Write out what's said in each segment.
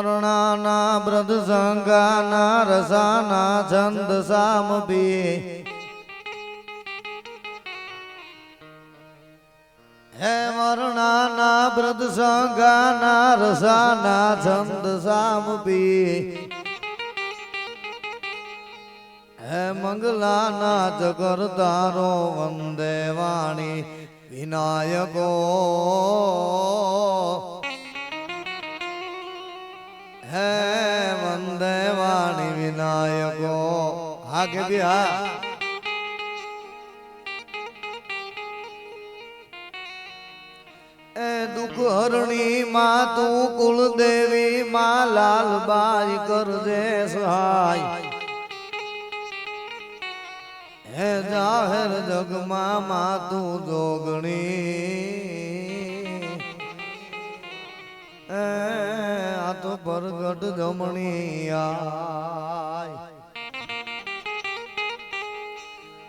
મરણાના બ્રદ સંગાના રસાના છંદ સામ બી હે મરણાના બ્રદ સંગાના રસાના છંદ સામ બી હે મંગલાના જગરદારો વંદે વાણી વિનાયકો. હે વંદે વાણી વિનાયકો હા કે હા એ દુઃખ હરણી માં તું કુળદેવી માં લાલબાઈ કરજે સહાય હે જાહેર જગમાં માં તું જોગણી પરગટ આય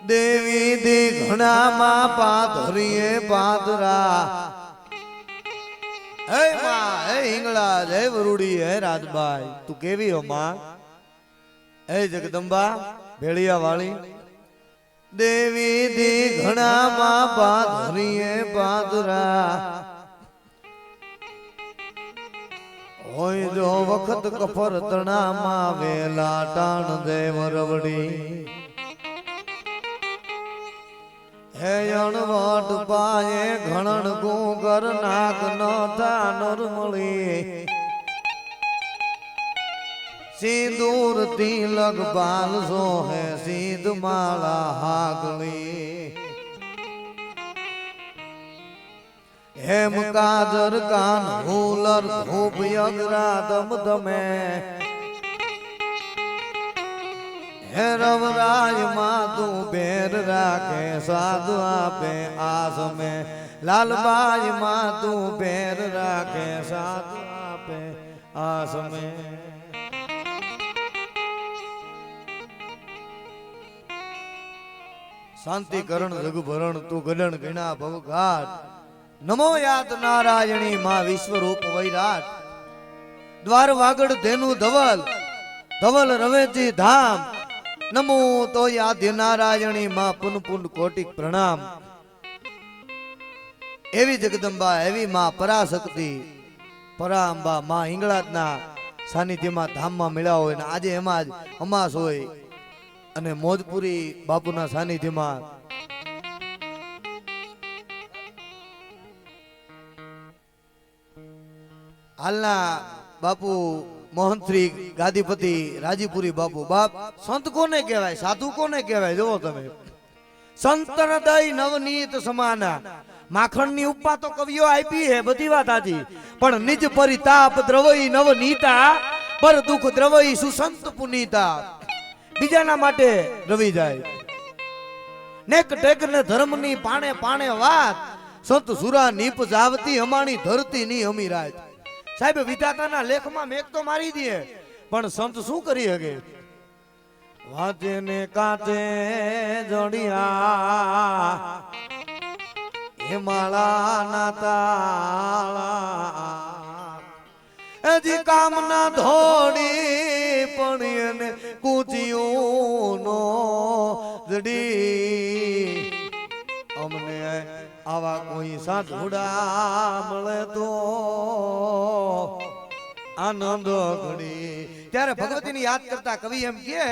દેવી દી ઘણામાં પાથરીએ પાદરા હે માં, હે હિંગળા હે વરુડી, હે રાજભાઈ તું કેવી હો માં? હે જગદંબા ભેળિયા વાળી દેવી દી ઘણામાં પાથરીએ પાદરા વખત કફર તણામાં વેલા ટાણ દેવ રવડી હે અણવટ પાયે ઘણણ ગુગર નાક ન થા નરમળી. સિંદૂર તિલક બાલ સોહે સિંધ માળા હાગળી હેમ કાજર કાન, હુલર ખૂબ યગરા દમ દમે હે રવરાયમાં તું બેર રાખે, સાધુ આપે આસમે. લાલબાઈ માં તું બેર રાખે, સાધુ આપે આસમે. શાંતિકરણ, જગભરણ તું ગડણ ગણા ભવઘાટ. નમો યાદ નારાયણી માં વિશ્વરૂપ વૈરાટ. દ્વાર વાગડ ધેનું ધવલ ધવલ રવેજી ધામ. નમો તો યાદ નારાયણી માં પુન પુન કોટિક પ્રણામ. એવી જગદંબા, એવી માં પરાશક્તિ. પરાંબા માં હિંગળાજના સાનિધ્યમાં ધામમાં મેળા હોય ને આજે એમાં જ અમાસ હોય. અને મોજપુરી બાપુના સાનિધ્યમાં હાલના બાપુ મોહનશ્રી ગાદીપતિ, રાજીપુરી બાપુ. બાપ, સંત કોને કહેવાય? સાધુ કોને કહેવાય? જોવો તમે. સંતનદય નવનીત સમાના. માખણની ઉપમા તો કવિઓ આપી હે બધી વાત આજી પણ નિજ પરિતાપ દ્રવઈ નવનીતા પર દુઃખ દ્રવઈ સુસંત પુનીતા. બીજાના માટે રવી જાય. નેક ટેક ને ધર્મની પાણે પાણે વાત. સંત સુરા નીપ જાવતી અમાણી ધરતી ની અમી રાત. સાહેબ, વિધાતાના લેખમાં મેઘ તો મારી દે, પણ સંત શું કરી શકે? વાંચે ને કાચે જડિયા હિમાળાના તાળા. હજી કામના ધોડી પણ એને કૂચ્યું નો જડી આવા કોઈ સાધુડા મળે તો આનંદ ઘડી. ત્યારે ભગવતીની યાદ કરતા કવિ એમ કે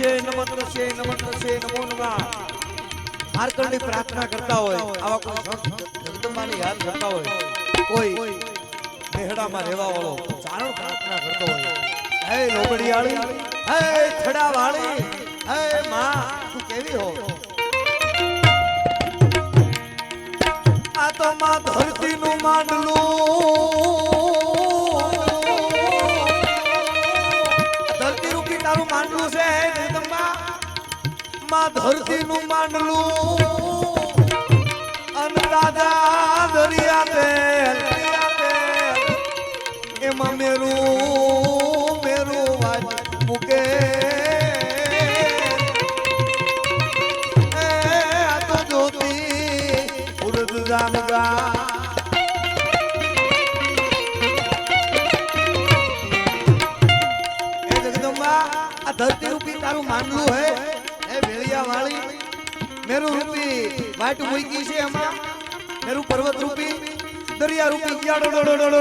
નમસ્તે નમસ્તે નમસ્તે નમો નમઃ. માર્કંડની પ્રાર્થના કરતા હોય આવા કોઈ જગદંબાની યાદ કરતા હોય કોઈ મેહડામાં રહેવા વાળો ચારણ પ્રાર્થના કરતો હોય. હે લોબડિયાળી હે છડાવાળી હે માં તું કેવી હો? આ તો માં ધરતીનું માંડલું. માં ધરતી નું માંડલું અને દાદા દરિયા એમાં મેરું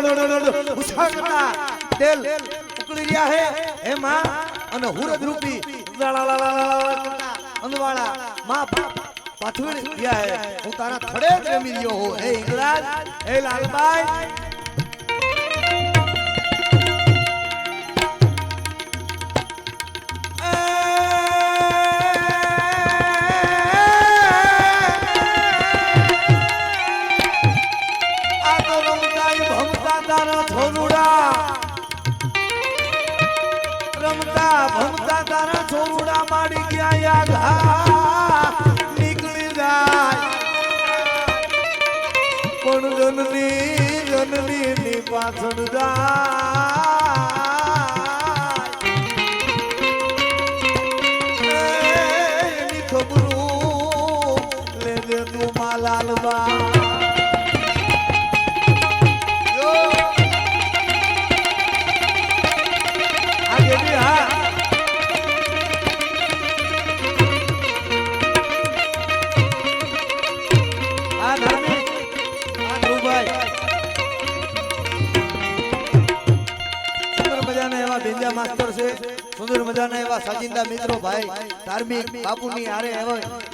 ઉછાળતા તેલ ઉકળી રહ્યા હે હે માં અને હુરદ રૂપી અંદવાળા માં પાછળ ગયા હે હું તારા થડે જ રમી રહ્યો હો હે ઇંગરાજ હે લાલબાઈ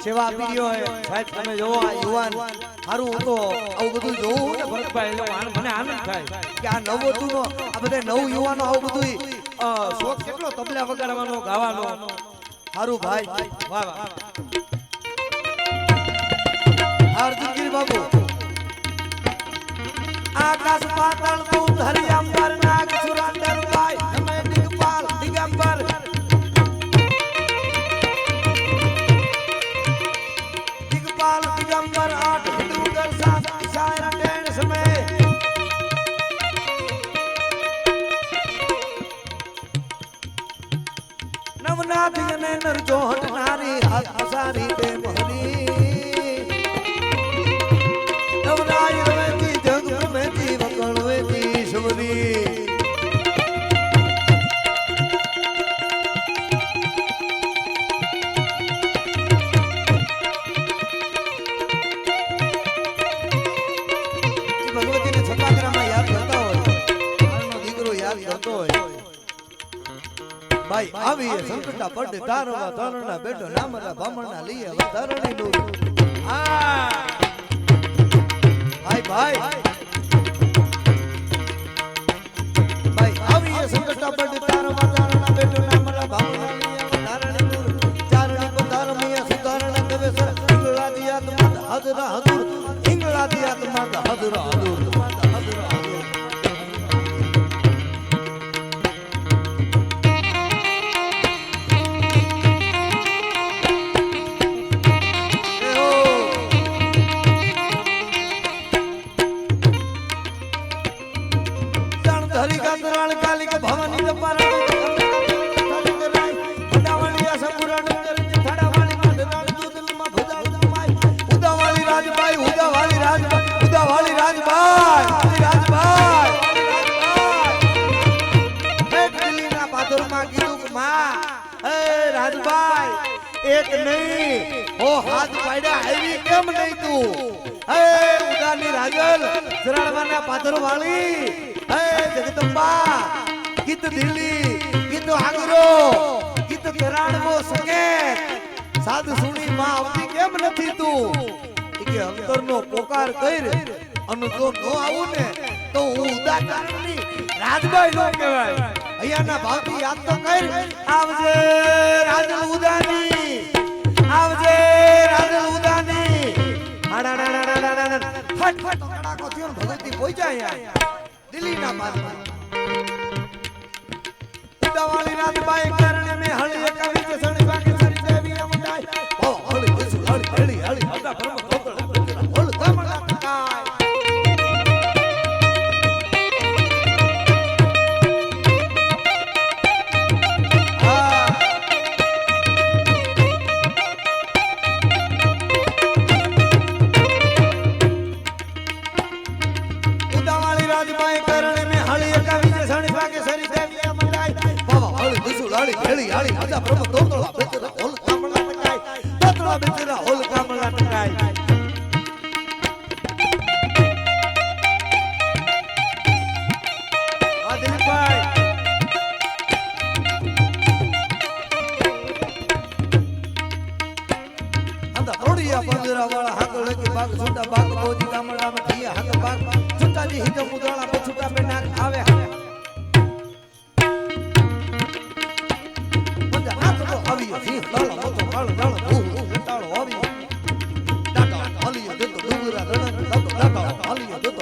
સેવા આપી હોય સાહેબ તમે જોવો આ યુવાન. સારું હું તો આવું બધું જોવું ને ભરતભાઈ એટલે મને આનંદ થાય. કે આ નવવધુ નો આ બધા નવ યુવાનો આવું બધું શોખ કેટલો? તબલા વગાડવાનો ગાવાનો. સારું ભાઈ. વાહ વાહ. અર્જુનગીરી બાબુ આકાશ પાતાળ તું આવીએ સંકટા પડે તારવા ધરણા બેઠો નામરા બામણના લઈએ ધરણી નું ભાઈ ભાઈ. ભાઈ આવીએ સંકટા પડે તારવા ધરણા બેઠો નામરા બામણના લઈએ ધરણી નું ચારણી પધાર મિયા સુધારણા દેવે સર ઇંગળા દિયાત માતા હજરા હજુર. ઇંગળા દિયાત માતા હજરા. ગીત દિલ્હી, ગીત આગરો, ગીત ધરાણવો સકે સાધુ સુણી માં આવતી કેમ નથી તું? કે અંતરનો પોકાર કર, અને જો નો આવું ને, તો હું ઉદાહરણની રાજભાઈ નો કહેવાય. અહીંયાના ભાવથી યાદ તો કર. આવજે રાજલ ઉદાની, આવજે રાજલ ઉદાની. ડા ફટ ફટ કડાકો થયો ને ભગવતી પહોંચ્યા અહીંયા. દિલ્હીના માર્ગમાં ઉડાવાળી રાજબાઈ કરણે મે હળી એકાવી કે સણી વાગે સરી દેવી અમદાય ઓ હળી હળી હળી હળી હળી હદા બાગ છૂટા બાગ બોજી ગામડામાં થી હાથ બાગ છૂટા જી હિત મુદળા પર છૂટા પે નાક આવે. મંજા હાથ તો આવી જી લાલા મોતો કાળ લાલા ભૂ ભૂ આવી ડાટા હાલીએ દેતો ડુંગરા દણ દાતો ડાટા દેતો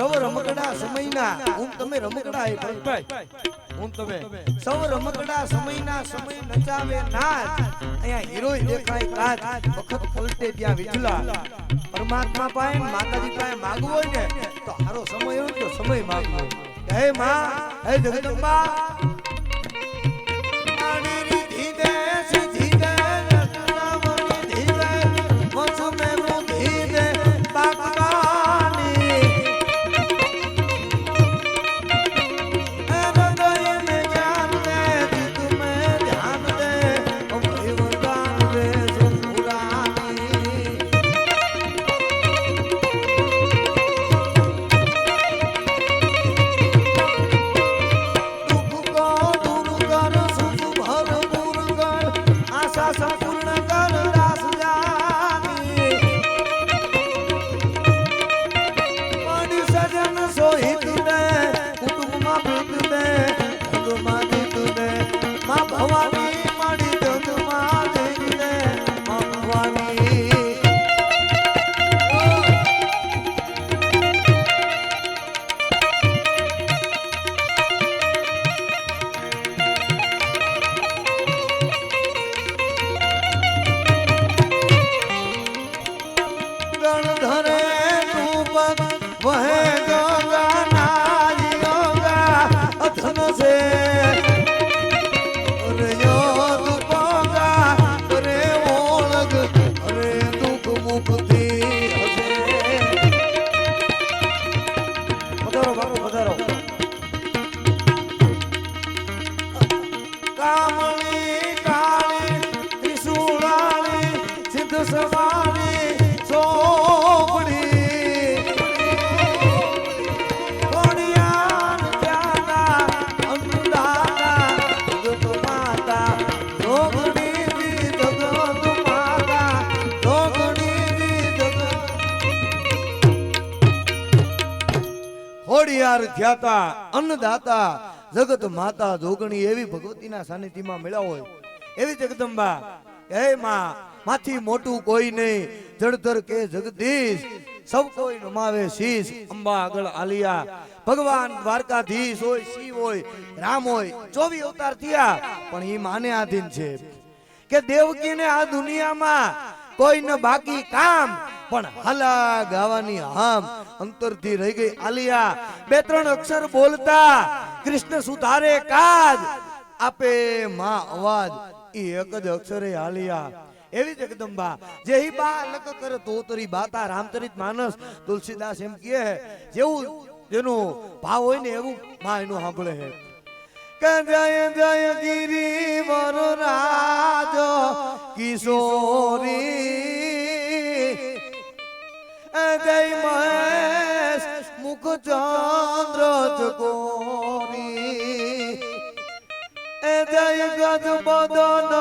સૌ રમકડા સમયના હું તમે રમકડા એ ભરતભાઈ. હું તમે. સૌ રમકડા સમયના, સમય નચાવે નાચ અહીંયા હીરો દેખાય કાચ વખત પલટે ત્યાં વિઠલા પરમાત્મા પાસે માતાજી પાસે માગવું હોય ને, તો હારો સમય હોય તો સમય માગવો. હે માં હે જગદંબા. ખ્યાતા અન્નદાતા, જગત માતા જોગણી એવી ભગવતીના સાનિધ્યમાં મળ્યા હોય. એવી જગદંબા હે માં, માથી મોટું કોઈ નહીં. જળધર કે જગદીશ, સૌ કોઈ નમાવે શીશ. અંબા આગળ આલિયા, ભગવાન દ્વારકાધીશ હોય, શિવ હોય, રામ હોય ચોવી અવતાર થયા, પણ એ માને આધીન છે. કે દેવકીને આ દુનિયામાં કોઈને બાકી કામ પણ હાલા ગાવાની હામ અંતરથી રહી ગઈ આલિયા. બે ત્રણ અક્ષર બોલતા, કૃષ્ણ સુધારે કાજ. આપે માં અવાજ એ એક જ અક્ષરે હાલિયા એવી જગદંબા જે બા લક કર તોતરી બાતા રામચરિત માનસ. તુલસીદાસ એમ કહે, જેવું જેનું ભાવ હોય ને એવું માં એનું સાંભળે હે. કે જય જય ગિરી વર રાજ કિશોરી જય મહેશ મુખ ચંદ્ર ચકોરી એ જય ગજ બદન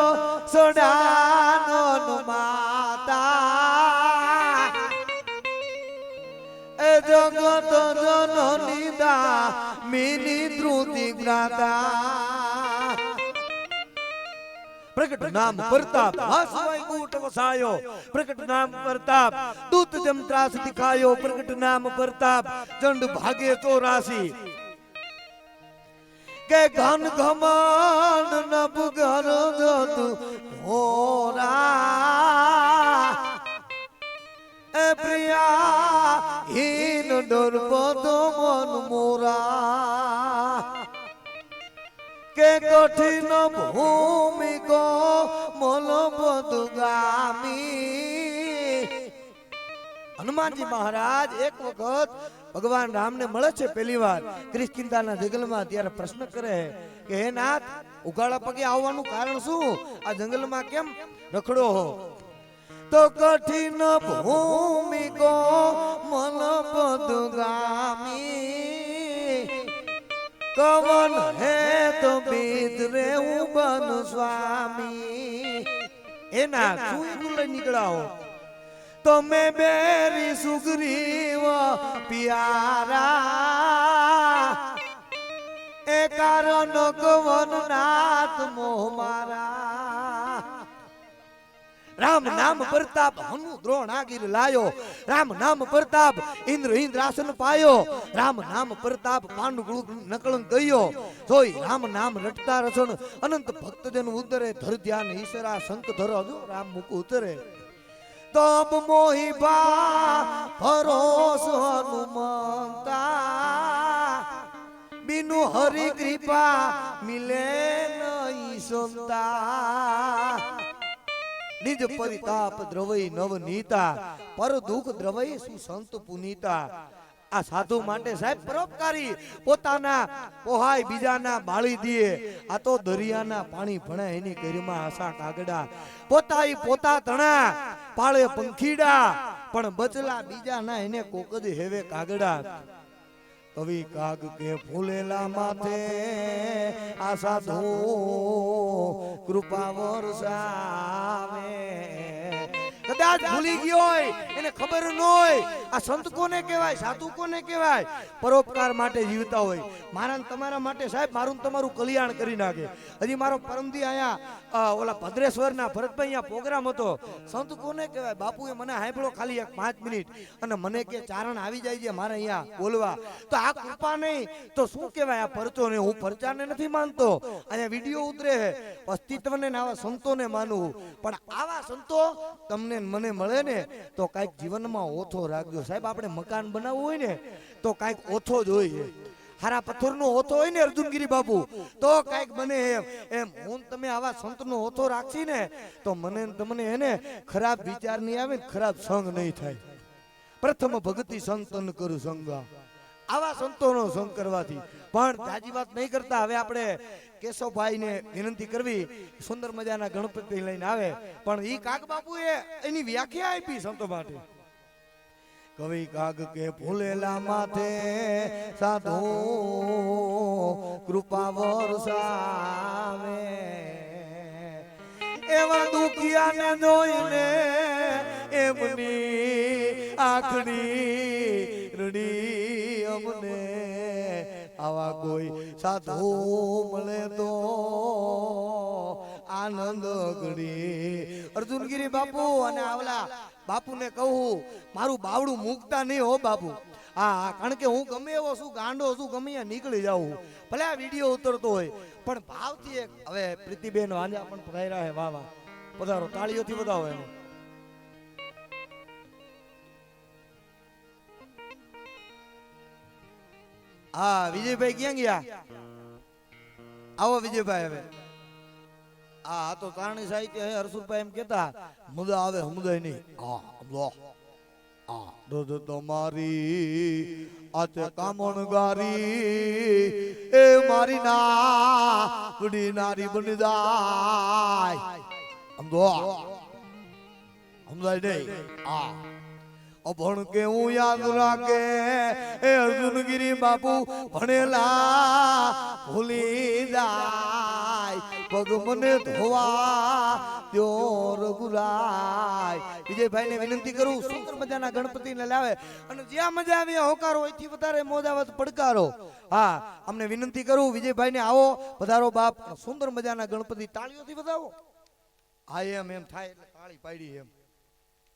સડાનન માતા. એ જગત જનની દા મિની ધ્રુતિ જ્ઞાતા. પ્રગટ નામ પ્રતાપ. હાસવાય કૂટ વસાયો. પ્રગટ નામ પ્રતાપ. દૂત જમ ત્રાસ દિખાયો. પ્રગટ નામ પ્રતાપ. ચંડ ભાગે ચોરાસી. કે ઘન ઘમાન નભ ઘર જત હોરા એ પ્રિયા હીન ડરપતો મન મોરા. કે ભૂમિકો મલ હનુમાનજી મહારાજ, એક વખત ભગવાન રામને મળે છે પહેલી વાર કિષ્કિંધાના જંગલમાં ત્યારે પ્રશ્ન કરે કે, હે નાથ ઉઘાડા પગે આવવાનું કારણ શું? આ જંગલમાં કેમ રખડો હો? તો કઠિન ભૂમિકો મન ગામી કવન હે તો બીજ રે બન સ્વામી. એના સુઈ નીકળાઓ. તમે બેરી સુગ્રીવ પિયારા. એ કારણ કવન નાથ મોહ મારા. રામ નામ પ્રતાપ હનુ દ્રોણાગીર લાયો. રામ નામ પ્રતાપ. ઇન્દ્ર ઇન્દ્રાસન પાયો. રામ નામ પ્રતાપ પાંડુ નકળન ગયો. જોઈ રામ નામ રટતા રસણ અનંત ભક્તજન ઉતરે ધર ધ્યાન ઈશરા શંખ ધર જો રામ મુક ઉતરે. તબ મોહી બા ભરોસ હનુમંતા. બિનુ હરી કૃપા મિલે નહીં સંતા. નિજ પરિતાપ દ્રવઈ નવનીતા પર દુઃખ દ્રવઈ સુસંત પુનીતા? આ સાધુ માટે સાહેબ પરોપકારી પોતાના પોહાય બીજાના બાળી દીએ. આ તો દરિયાના પાણી ભણાય એની કરીમાં આશા કાગડા. પોતાઈ પોતા તણા. પાળે પંખીડા. પણ બચલા બીજાના એને કોક જ હેવે કાગડા. કવિ કાગ કે ફૂલેલા માથે આ સાધુ કૃપા વરસાવે કદાચ ભૂલી ગયો હોય, એને ખબર ન હોય. આ સંત કોને કહેવાય, સાધુ કોને કહેવાય? પરોપકાર માટે જીવતા હોય. મારા તમારા માટે સાહેબ, મારું તમારું કલ્યાણ કરી નાખે. હજી મારો પરમદી અહીંયા ઓલા ભદ્રેશ્વરના ભરતભાઈ અહીંયા પ્રોગ્રામ હતો. સંત કોને કહેવાય? બાપુએ મને હાંભળો ખાલી એક પાંચ મિનિટ. અને મને કે ચારણ આવી જાય છે મારે અહીંયા બોલવા. તો આ કૃપા નહીં. તો શું કહેવાય? આ પરચો ને હું પરચાને નથી માનતો. અહીંયા વીડિયો ઉતરે અસ્તિત્વને આવા સંતોને માનવું પણ આવા સંતો તમને મને મળે ને, તો કાંઈક જીવનમાં ઓથો રાખજો સાહેબ, આપણે મકાન બનાવવું હોય ને, તો કાંઈક ઓથો જ હોય હારા પથ્થરનો ઓથો હોય ને, અર્જુનગીરી બાપુ, તો કાંઈક બને એમ. એમ, હું તમે આવા સંતનો ઓથો રાખશી ને, તો મને તમને એને ખરાબ વિચાર નહીં આવે ને, ખરાબ સંગ નહીં થાય. પ્રથમ ભક્તિ સંતન કરું સંગા. આવા સંતોનો સંગ કરવાથી. પણ તાજી વાત નહીં કરતા. હવે આપણે કેશવભાઈને વિનંતી કરવી, સુંદર મજાના ગણપતિ લઈને આવે. પણ ઈ કાક બાપુએ એની વ્યાખ્યા આપી સંતો માટે. કવિ કાગ કે ફૂલેલા માથે સાધુ કૃપા વરસાવે. એવા દુખિયાને જોઈને એમની આખડી આવા કોઈ સાધુ મળે તો આનંદ ઘડી અર્જુનગીરી બાપુ અને આવલા બાપુને કહું, મારું બાવડું મૂકતા નહીં હો બાપુ. હા કારણ કે હું ગમે એવો છું, ગાંડો છું, ગમે નીકળી જાઉં ભલે આ વીડિયો ઉતરતો હોય, પણ ભાવથી એક હવે પ્રીતિબેન વાંજા પણ પધાર્યા હે વાહ વાહ. પધારો તાળીઓથી હોય એને. હા, વિજયભાઈ ક્યાં ગયા? આવો વિજયભાઈ હવે. આ તો તારણી સાહિત્ય હે હરસુરભાઈ એમ કેતા મુદા આવે સમુદાય નહીં. હા હમદો દોધ તમારી આતે કામણ ગારી, એ મારી ના ઉડી નારી બની જાય. સમજો? સમજાય નહીં? હા. અભણ કે હું યાદ રાખે? એ અર્જુનગીરી બાપુ ભણેલા ભૂલી જાય. પગ મને ધોવા ત્યો રઘુરાય વિજયભાઈને વિનંતી કરું, સુંદર મજાના ગણપતિને લાવે. અને જ્યાં મજા આવે હોકારો, એથી વધારે મોજાવત પડકારો. હા, અમને વિનંતી કરું, વિજયભાઈને આવો. વધારો બાપ, સુંદર મજાના ગણપતિ તાળીઓથી વધાવો. હા, એમ એમ થાય તાળી પાડી એમ.